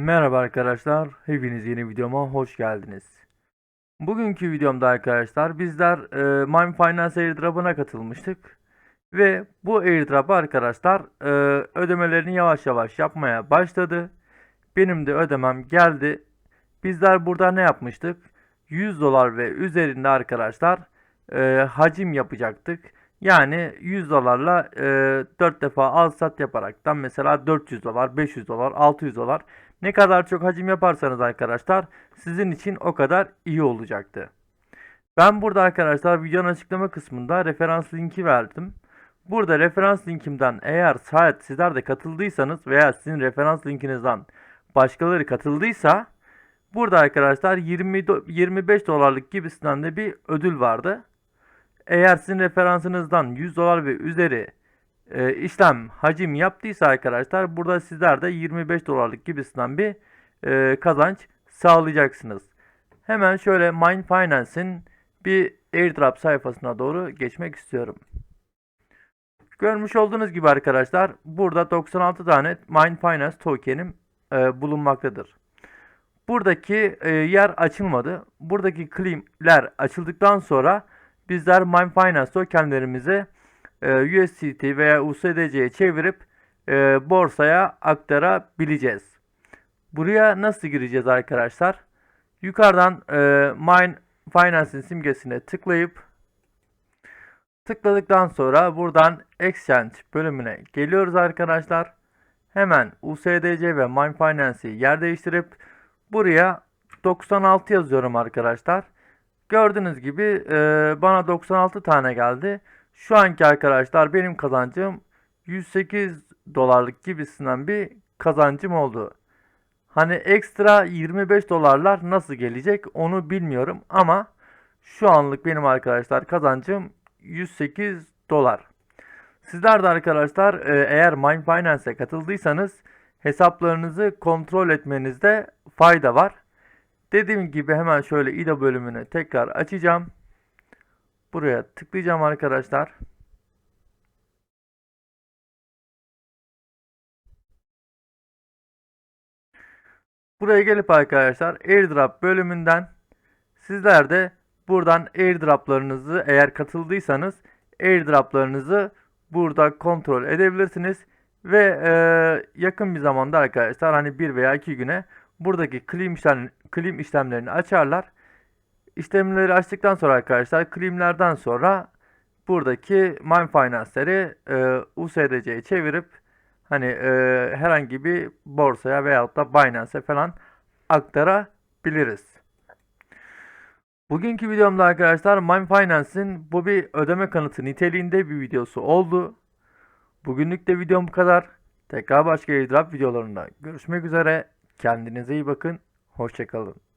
Merhaba arkadaşlar, hepiniz yeni videoma hoş geldiniz. Bugünkü videomda arkadaşlar bizler e, Mime Finance Airdrop'una katılmıştık. Ve bu airdrop arkadaşlar e, ödemelerini yavaş yavaş yapmaya başladı. Benim de ödemem geldi. Bizler burada ne yapmıştık? 100 dolar ve üzerinde arkadaşlar e, hacim yapacaktık. Yani 100 dolarla e, 4 defa al sat yaparaktan mesela 400 dolar, 500 dolar, 600 dolar ne kadar çok hacim yaparsanız arkadaşlar sizin için o kadar iyi olacaktı. Ben burada arkadaşlar videonun açıklama kısmında referans linki verdim. Burada referans linkimden eğer şayet sizler de katıldıysanız veya sizin referans linkinizden başkaları katıldıysa burada arkadaşlar 20 do- 25 dolarlık gibisinden de bir ödül vardı. Eğer sizin referansınızdan 100 dolar ve üzeri e, işlem hacim yaptıysa arkadaşlar burada sizler de 25 dolarlık gibisinden bir e, kazanç sağlayacaksınız. Hemen şöyle Mind Finance'in bir airdrop sayfasına doğru geçmek istiyorum. Görmüş olduğunuz gibi arkadaşlar burada 96 tane Mind Finance token'im e, bulunmaktadır. Buradaki e, yer açılmadı. Buradaki claim'ler açıldıktan sonra bizler Mind Finance tokenlerimizi e, USDT veya USDC'ye çevirip e, borsaya aktarabileceğiz. Buraya nasıl gireceğiz arkadaşlar? Yukarıdan e, Mine Finance'in simgesine tıklayıp tıkladıktan sonra buradan Exchange bölümüne geliyoruz arkadaşlar. Hemen USDC ve Mine Finance'i yer değiştirip buraya 96 yazıyorum arkadaşlar. Gördüğünüz gibi e, bana 96 tane geldi. Şu anki arkadaşlar benim kazancım 108 dolarlık gibisinden bir kazancım oldu. Hani ekstra 25 dolarlar nasıl gelecek onu bilmiyorum ama şu anlık benim arkadaşlar kazancım 108 dolar. Sizler de arkadaşlar e, eğer Mine Finance'e katıldıysanız hesaplarınızı kontrol etmenizde fayda var. Dediğim gibi hemen şöyle IDA bölümünü tekrar açacağım. Buraya tıklayacağım arkadaşlar. Buraya gelip arkadaşlar airdrop bölümünden sizler de buradan airdroplarınızı eğer katıldıysanız airdroplarınızı burada kontrol edebilirsiniz. Ve e, yakın bir zamanda arkadaşlar hani bir veya iki güne buradaki işlem, claim işlemlerini açarlar. İşlemleri açtıktan sonra arkadaşlar claimlerden sonra buradaki Mine Finance'leri e, USDC'ye çevirip hani e, herhangi bir borsaya veyahut da Binance'e falan aktarabiliriz. Bugünkü videomda arkadaşlar Mine Finance'in bu bir ödeme kanıtı niteliğinde bir videosu oldu. Bugünlük de videom bu kadar. Tekrar başka airdrop videolarında görüşmek üzere. Kendinize iyi bakın. Hoşçakalın.